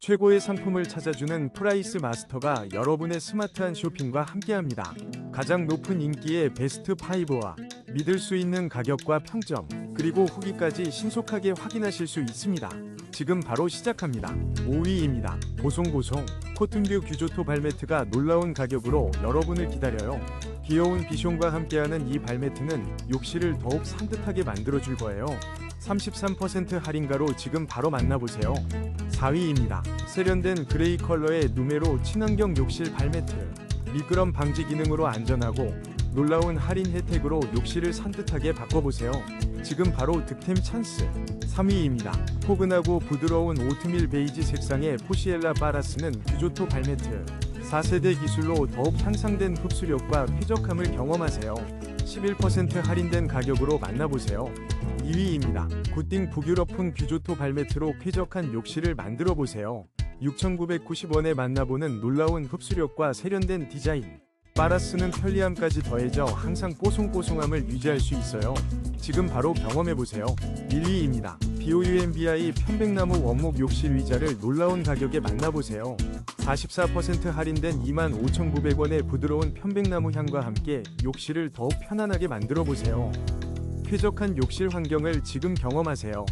최고의 상품을 찾아주는 프라이스 마스터가 여러분의 스마트한 쇼핑과 함께합니다. 가장 높은 인기의 베스트 5와 믿을 수 있는 가격과 평점, 그리고 후기까지 신속하게 확인하실 수 있습니다. 지금 바로 시작합니다. 5위입니다. 보송보송 코튼뷰 규조토 발매트가 놀라운 가격으로 여러분을 기다려요. 귀여운 비숑과 함께하는 이 발매트는 욕실을 더욱 산뜻하게 만들어줄 거예요. 33% 할인가로 지금 바로 만나보세요. 4위입니다. 세련된 그레이 컬러의 누메로 친환경 욕실 발매트. 미끄럼 방지 기능으로 안전하고 놀라운 할인 혜택으로 욕실을 산뜻하게 바꿔보세요. 지금 바로 득템 찬스. 3위입니다. 포근하고 부드러운 오트밀 베이지 색상의 포시엘라 바라스는 규조토 발매트. 4세대 기술로 더욱 향상된 흡수력과 쾌적함을 경험하세요. 11% 할인된 가격으로 만나보세요. 2위입니다. 굿딩 북유럽풍 규조토 발매트로 쾌적한 욕실을 만들어 보세요. 6,990원에 만나보는 놀라운 흡수력과 세련된 디자인. 바라스는 편리함까지 더해져 항상 뽀송뽀송함을 유지할 수 있어요. 지금 바로 경험해 보세요. 1위입니다. BOUMBI 편백나무 원목 욕실 의자를 놀라운 가격에 만나보세요. 44% 할인된 25,900원의 부드러운 편백나무 향과 함께 욕실을 더욱 편안하게 만들어 보세요. 쾌적한 욕실 환경을 지금 경험하세요.